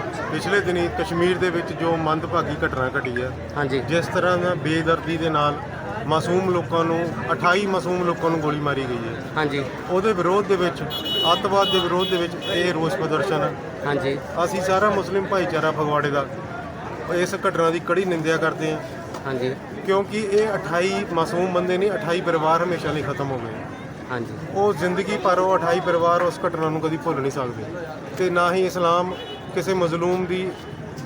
ਪਿਛਲੇ ਦਿਨੀ ਕਸ਼ਮੀਰ ਦੇ ਵਿੱਚ ਜੋ ਮੰਦਭਾਗੀ ਘਟਨਾ ਘਟੀ ਹੈ ਹਾਂਜੀ। ਜਿਸ ਤਰ੍ਹਾਂ ਦਾ ਬੇਦਰਦੀ ਦੇ ਨਾਲ ਮਾਸੂਮ ਲੋਕਾਂ ਨੂੰ 28 ਮਾਸੂਮ ਲੋਕਾਂ ਨੂੰ ਗੋਲੀ ਮਾਰੀ ਗਈ ਹੈ। ਹਾਂਜੀ। ਉਹਦੇ ਵਿਰੋਧ ਦੇ ਵਿੱਚ ਅੱਤਵਾਦ ਦੇ ਵਿਰੋਧ ਦੇ ਵਿੱਚ ਇਹ ਰੋਸ ਪ੍ਰਦਰਸ਼ਨ ਹੈ। ਹਾਂਜੀ। ਅਸੀਂ ਸਾਰਾ ਮੁਸਲਿਮ ਭਾਈਚਾਰਾ ਫਗਵਾੜੇ ਦਾ ਇਸ ਘਟਨਾ ਦੀ ਕੜੀ ਨਿੰਦਿਆ ਕਰਦੇ ਹਾਂ। ਹਾਂਜੀ। ਕਿਉਂਕਿ ਇਹ 28 ਮਾਸੂਮ ਬੰਦੇ ਨਹੀਂ 28 ਪਰਿਵਾਰ ਹਮੇਸ਼ਾ ਲਈ ਖਤਮ ਹੋ ਗਏ। ਹਾਂਜੀ। ਉਹ ਜ਼ਿੰਦਗੀ ਭਰ ਉਹ 28 ਪਰਿਵਾਰ ਉਸ ਘਟਨਾ ਨੂੰ ਕਦੀ ਭੁੱਲ ਨਹੀਂ ਸਕਦੇ। ਤੇ ਨਾ ਹੀ ਇਸਲਾਮ ਕਿਸੇ ਮਜ਼ਲੂਮ ਦੀ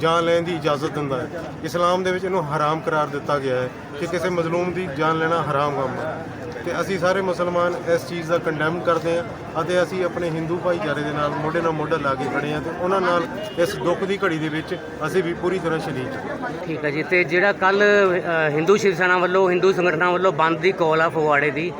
ਜਾਨ ਲੈਣ ਦੀ ਇਜਾਜ਼ਤ ਦਿੰਦਾ ਹੈ। ਇਸਲਾਮ ਦੇ ਵਿੱਚ ਇਹਨੂੰ ਹਰਾਮ ਕਰਾਰ ਦਿੱਤਾ ਗਿਆ ਹੈ ਕਿ ਕਿਸੇ ਮਜ਼ਲੂਮ ਦੀ ਜਾਨ ਲੈਣਾ ਹਰਾਮ ਕੰਮ ਹੈ। ਤੇ ਅਸੀਂ ਸਾਰੇ ਮੁਸਲਮਾਨ ਇਸ ਚੀਜ਼ ਦਾ ਕੰਡੈਮ ਕਰਦੇ ਹਾਂ ਅਤੇ ਅਸੀਂ ਆਪਣੇ ਹਿੰਦੂ ਭਾਈਚਾਰੇ ਦੇ ਨਾਲ ਮੋਢੇ ਨਾਲ ਮੋਢਾ ਲਾ ਕੇ ਖੜੇ ਹਾਂ ਤੇ ਉਹਨਾਂ ਨਾਲ ਇਸ ਦੁੱਖ ਦੀ ਘੜੀ ਦੇ ਵਿੱਚ ਅਸੀਂ ਵੀ ਪੂਰੀ ਤਰ੍ਹਾਂ ਸ਼ਰੀਕ ਹਾਂ। ਠੀਕ ਹੈ ਜੀ, ਤੇ ਜਿਹੜਾ ਕੱਲ ਹਿੰਦੂ ਸ਼ਿਵ ਸੈਨਾ ਵੱਲੋਂ ਹਿੰਦੂ ਸੰਗਠਨਾਂ ਵੱਲੋਂ ਬੰਦ ਦੀ ਕਾਲ ਆ ਫਗਵਾੜੇ ਦੀ,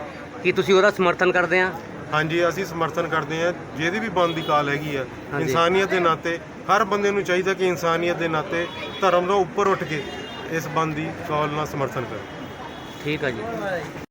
ਕੀ ਤੁਸੀਂ ਉਹਦਾ ਸਮਰਥਨ ਕਰਦੇ ਆ ਹਾਂਜੀ ਅਸੀਂ ਸਮਰਥਨ ਕਰਦੇ ਹਾਂ। ਜਿਹਦੀ ਵੀ ਬੰਦ ਦੀ ਕਾਲ ਹੈਗੀ ਆ। ਇਨਸਾਨੀਅਤ ਦੇ ਨਾਤੇ ਹਰ ਬੰਦੇ ਨੂੰ ਚਾਹੀਦਾ ਕਿ ਇਨਸਾਨੀਅਤ ਦੇ ਨਾਤੇ ਧਰਮ ਤੋਂ ਉੱਪਰ ਉੱਠ ਕੇ ਇਸ ਬੰਦ ਦੀ ਕਾਲ ਨਾਲ ਸਮਰਥਨ ਕਰੇ। ਠੀਕ ਹੈ ਜੀ।